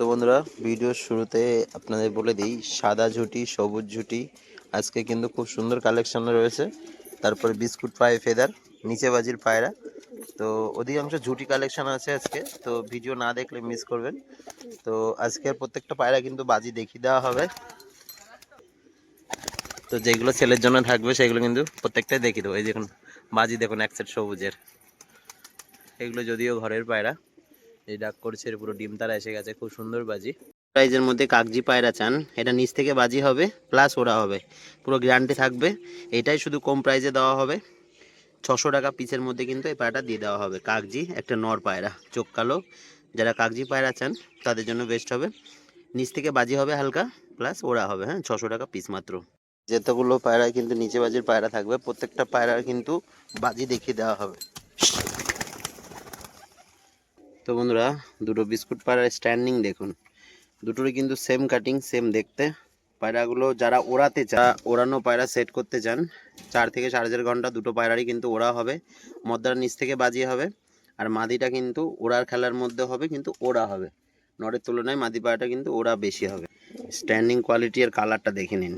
তো বন্ধুরা, ভিডিওর শুরুতে আপনাদের বলে দিই, সাদা ঝুটি, সবুজ ঝুটি, আজকে কিন্তু খুব সুন্দর কালেকশন রয়েছে। তারপরে বিস্কুট পায়ে ফেদার, নিচে বাজির পায়রা। তো অধিকাংশ ঝুটি কালেকশন আছে আজকে, তো ভিডিও না দেখলে মিস করবেন। তো আজকের প্রত্যেকটা পায়রা কিন্তু বাজি দেখিয়ে দেওয়া হবে। তো যেগুলো ছেলের জন্য থাকবে, সেগুলো কিন্তু প্রত্যেকটাই দেখিয়ে দেবো। এই দেখুন, বাজি দেখুন, এক সেট সবুজের। এগুলো যদিও ঘরের পায়রা এই ডাক করছে পুরো ডিম তারা এসে গেছে, খুব সুন্দর বাজি। প্রাইজের মধ্যে কাগজি পায়রা চান, এটা নিচ থেকে বাজি হবে প্লাস ওরা হবে। পুরো গ্যারান্টি থাকবে, এটাই শুধু কম প্রাইজে দেওয়া হবে। ছশো টাকা পিসের মধ্যে কিন্তু এই পায়রাটা দিয়ে দেওয়া হবে। কাগজি একটা নর পায়রা, চোখ কালো। যারা কাগজি পায়রা চান, তাদের জন্য বেস্ট হবে। নিচ থেকে বাজি হবে হালকা প্লাস ওরা হবে হ্যাঁ ছশো টাকা পিস মাত্র। যেতগুলো পায়রা কিন্তু নিচে বাজির পায়রা থাকবে, প্রত্যেকটা পায়রার কিন্তু বাজি দেখিয়ে দেওয়া হবে। তো বন্ধুরা, দুটো বিস্কুট পায়রার স্ট্যান্ডিং দেখুন। দুটোরই কিন্তু সেম কাটিং সেম দেখতে। পায়রাগুলো যারা ওড়াতে চা ওড়ানো পায়রা সেট করতে চান, চার থেকে সাড়ে চার ঘণ্টা দুটো পায়রারই কিন্তু ওড়া হবে। মদ্দার নিচ থেকে বাজিয়ে হবে। আর মাদিটা কিন্তু ওড়ার খেলার মধ্যে হবে, কিন্তু ওড়া হবে। নরের তুলনায় মাদি পায়রাটা কিন্তু ওড়া বেশি হবে। স্ট্যান্ডিং কোয়ালিটি আর কালারটা দেখে নিন।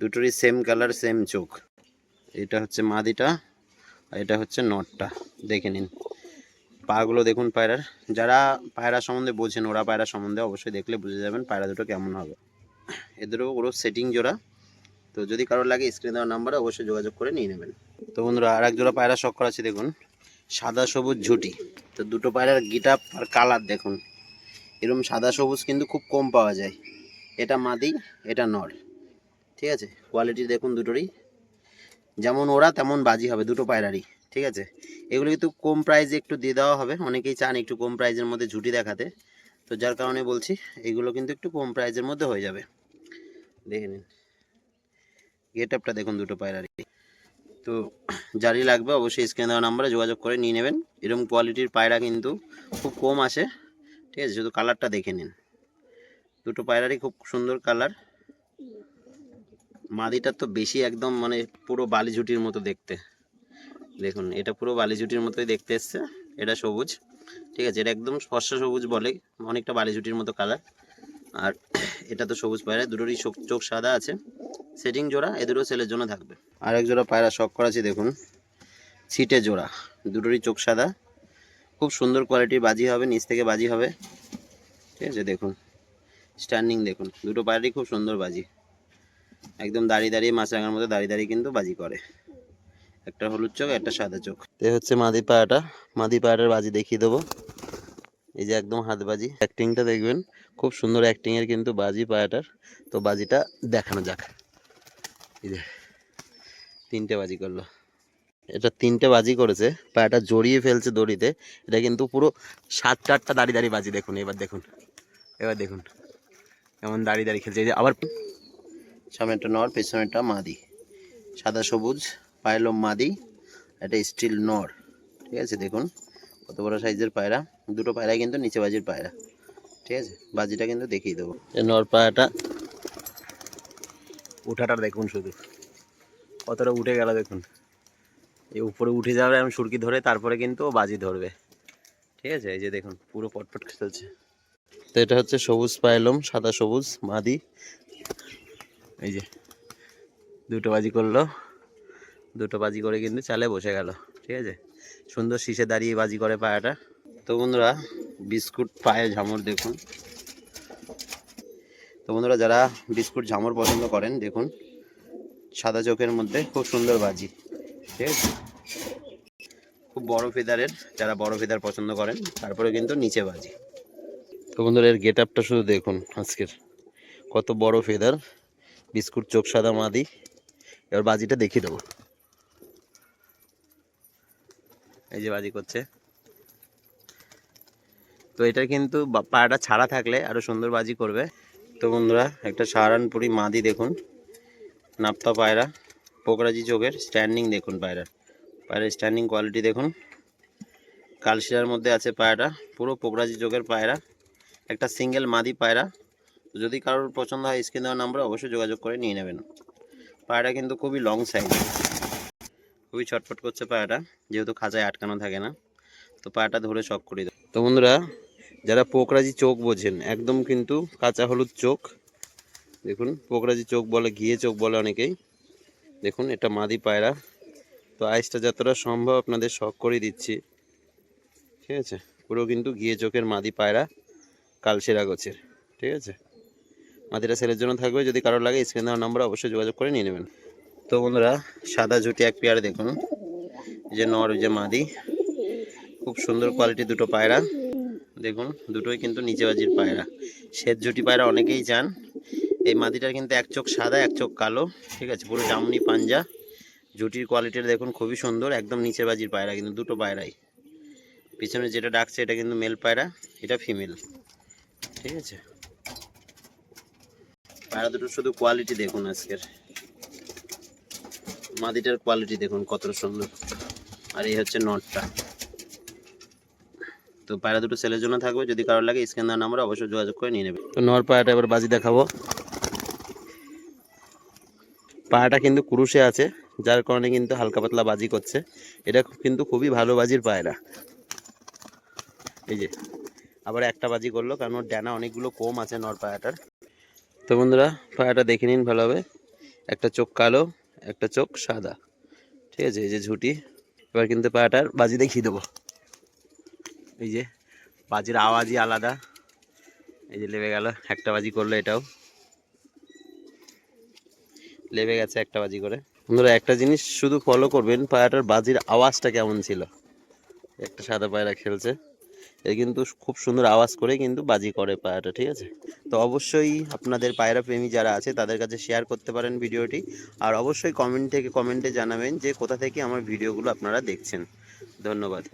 দুটোরই সেম কালার সেম চোখ। এটা হচ্ছে মাদিটা, আর এটা হচ্ছে নটটা। দেখে নিন। পাগুলো দেখুন পায়রার। যারা পায়রা সম্বন্ধে বোঝেন, ওরা পায়রা সম্বন্ধে অবশ্যই দেখলে বুঝে যাবেন পায়রা দুটো কেমন হবে। এদেরও ওরও সেটিং জোড়া। তো যদি কারোর লাগে স্ক্রিন দেওয়ার নাম্বারে অবশ্যই যোগাযোগ করে নিয়ে নেবেন। তো বন্ধুরা আর এক জোড়া পায়রা শখ করা আছে দেখুন। সাদা সবুজ ঝুটি। তো দুটো পায়রার গিটাপ আর কালার দেখুন। এরকম সাদা সবুজ কিন্তু খুব কম পাওয়া যায়। এটা মাদি, এটা নর। ঠিক আছে? কোয়ালিটি দেখুন দুটোরই। যেমন ওরা, তেমন বাজি হবে দুটো পায়রারই। ঠিক আছে? এগুলো কিন্তু কম প্রাইসে একটু দিয়ে দেওয়া হবে। অনেকেই চান একটু কম প্রাইজের মধ্যে ঝুটি দেখাতে। তো যার কারণে বলছি, এগুলো কিন্তু একটু কম প্রাইজের মধ্যে হয়ে যাবে। দেখে নিন। গেট আপটা দেখুন দুটো পায়রারই তো যারই লাগবে অবশ্যই স্ক্রিনে দেওয়া নাম্বারে যোগাযোগ করে নিয়ে নেবেন। এরকম কোয়ালিটির পায়রা কিন্তু খুব কম আসে। ঠিক আছে? শুধু কালারটা দেখে নিন। দুটো পায়রারই খুব সুন্দর কালার মাদিটার তো বেশি একদম মানে পুরো বালি ঝুটির মতো দেখতে। দেখুন, এটা পুরো বালি ঝুটির মতোই দেখতে এসছে। এটা সবুজ, ঠিক আছে? এটা একদম ফর্সা সবুজ বলে, অনেকটা বালি ঝুটির মতো কালার আর এটা তো সবুজ পায়রা, দুটোরই চোখ চোখ সাদা আছে। সেটিং জোড়া, এ দুটো ছেলের জন্য থাকবে। আর এক জোড়া পায়রা শখ করাছি দেখুন। ছিটে জোড়া, দুটোরই চোখ সাদা। খুব সুন্দর কোয়ালিটির বাজি হবে, নিচ থেকে বাজি হবে। ঠিক আছে, দেখুন। স্ট্যান্ডিং দেখুন। দুটো পায়রারই খুব সুন্দর বাজি। একদম দাঁড়িয়ে দাঁড়িয়ে মাছ রাঙার মতো দাঁড়িয়ে দাঁড়িয়ে কিন্তু বাজি করে। একটা হলুদ চোখ একটা সাদা চোখ। এ হচ্ছে মাদি পায়াটা মাদি পায়াটার বাজি দেখিয়ে দেবো। এই যে একদম হাত বাজি। অ্যাক্টিংটা দেখবেন খুব সুন্দর অ্যাক্টিংয়ের কিন্তু বাজি পায়াটার তো বাজিটা দেখানো যাক। এই যে তিনটে বাজি করল। এটা তিনটে বাজি করেছে। পায়াটা জড়িয়ে ফেলছে দড়িতে। এটা কিন্তু পুরো সাত চারটা দাঁড়িয়ে দাঁড়িয়ে বাজি দেখুন এবার দেখুন। এবার দেখুন এমন দাঁড়িয়ে দাঁড়িয়ে খেলছে। এই যে আবার সামনেটা নর পেছনেটা মাদি। সাদা সবুজ। পায়লম মাদি এটা স্টিল নর ঠিক আছে? দেখুন কত বড় সাইজের পায়রা দুটো পায়রা কিন্তু নিচে বাজির পায়রা ঠিক আছে? বাজিটা কিন্তু দেখিয়ে দেবো। এই নর পায়রাটা। উঠাটা দেখুন শুধু। কতটা উঠে গেল দেখুন। এই উপরে উঠে যাবে আমি সুরকি ধরে তারপরে কিন্তু ও বাজি ধরবে। ঠিক আছে? এই যে দেখুন পুরো পটপট খেলছে। তো এটা হচ্ছে সবুজ পায়লম সাদা সবুজ মাদি। এই যে দুটো বাজি করল। দুটো বাজি করে কিন্তু চালে বসে গেল, ঠিক আছে? সুন্দর শীষে দাঁড়িয়ে বাজি করে পায়াটা। তো বন্ধুরা, বিস্কুট পায়ে ঝামর দেখুন। তো বন্ধুরা, যারা বিস্কুট ঝামর পছন্দ করেন, দেখুন, সাদা চোখের মধ্যে খুব সুন্দর বাজি, ঠিক আছে? খুব বড় ফেদারের, যারা বড় ফেদার পছন্দ করেন, তারপরে কিন্তু নিচে বাজি। তো বন্ধুরা, এর গেট আপটা শুধু দেখুন আজকের। কত বড় ফেদার, বিস্কুট চোখ সাদা মাদি। এবার বাজিটা দেখিয়ে দেবো। এই যে বাজি করছে। তো এটা কিন্তু পায়াটা ছাড়া থাকলে আরও সুন্দর বাজি করবে। তো বন্ধুরা, একটা সাহারানপুরি মাদি দেখুন। নাপ্তা পায়রা, পোকরাজি চোখের স্ট্যান্ডিং দেখুন পায়রার পায়রার স্ট্যান্ডিং কোয়ালিটি দেখুন। কালশিরার মধ্যে আছে পায়রাটা পুরো পোকরাজি চোখের পায়রা। একটা সিঙ্গেল মাদি পায়রা। যদি কারোর পছন্দ হয় স্ক্রিন দেওয়ার নাম্বারে অবশ্যই যোগাযোগ করে নিয়ে নেবেন। পায়রা কিন্তু খুবই লং সাইজ খুবই ছটফট করছে পায়রাটা যেহেতু খাঁচায় আটকানো থাকে না। তো পায়রাটা ধরে শখ করে দাও। তো বন্ধুরা, যারা পোকরাজি চোখ বোঝেন, একদম কিন্তু কাঁচা হলুদ চোখ, দেখুন, পোকরাজি চোখ বলে, ঘিয়ে চোখ বলে অনেকেই। দেখুন, এটা মাদি পায়রা। তো আইসটা যতটা সম্ভব আপনাদের শখ করে দিচ্ছি। ঠিক আছে? পুরো কিন্তু ঘিয়ে চোখের মাদি পায়রা কালশেরা গোছের। ঠিক আছে? মাদিটা সেলের জন্য থাকবে। যদি কারও লাগে, স্ক্রিন দেওয়ার নাম্বার অবশ্যই যোগাযোগ করে নিয়ে নেবেন। তো বন্ধুরা, সাদা ঝুটি এক পেয়ার দেখুন। যে নর যে মাদি। খুব সুন্দর কোয়ালিটি দুটো পায়রা। দেখুন, দুটোই কিন্তু নিচে বাজির পায়রা। শ্বেত জুটি পায়রা অনেকেই চান। এই মাদিটার কিন্তু এক চোখ সাদা, এক চোখ কালো। ঠিক আছে, পুরো জামনি পাঞ্জা। জুটির কোয়ালিটির দেখুন, খুবই সুন্দর। একদম নিচের বাজির পায়রা, কিন্তু দুটো পায়রাই। পিছনে যেটা ডাকছে, এটা কিন্তু মেল পায়রা, এটা ফিমেল ঠিক আছে? পায়রা দুটো শুধু কোয়ালিটি দেখুন আজকের। মাদিটার কোয়ালিটি দেখুন কত সুন্দর। আর এই হচ্ছে নটটা তো পায়রা দুটো সেলের জন্য থাকবে। যদি কারোর লাগে স্ক্যান দেওয়ার নাম্বার অবশ্যই যোগাযোগ করে নিয়ে নেবে। তো নর পায়রাটা এবার বাজি দেখাবো। পায়রাটা কিন্তু কুরুশে আছে, যার কারণে কিন্তু হালকা পাতলা বাজি করছে। এটা কিন্তু খুবই ভালো বাজির পায়রা। এই যে, আবার একটা বাজি করল, কারণ ওর ডানা অনেকগুলো কম আছে নর পায়রাটার। তো বন্ধুরা, পায়রাটা দেখে নিন ভালোভাবে। একটা চোখ কালো একটা চোখ সাদা। ঠিক আছে, এই যে ঝুটি। এবার কিন্তু পায়রাটার বাজি দেখিয়ে দেবো। এই যে বাজির আওয়াজই আলাদা। এই যে লেবে গেল, একটা বাজি করল এটাও। লেবে গেছে একটা বাজি করে। বন্ধুরা, একটা জিনিস শুধু ফলো করবেন পায়রাটার বাজির আওয়াজটা কেমন ছিল? একটা সাদা পায়রা খেলছে। এ কিন্তু খুব সুন্দর আওয়াজ করে কিন্তু বাজি করে পায়রাটা ঠিক আছে? তো অবশ্যই আপনাদের পায়রা প্রেমী যারা আছে, তাদের কাছে শেয়ার করতে পারেন ভিডিওটি। আর অবশ্যই কমেন্ট থেকে কমেন্টে জানাবেন যে কোথা থেকে আমার ভিডিওগুলো আপনারা দেখছেন। ধন্যবাদ।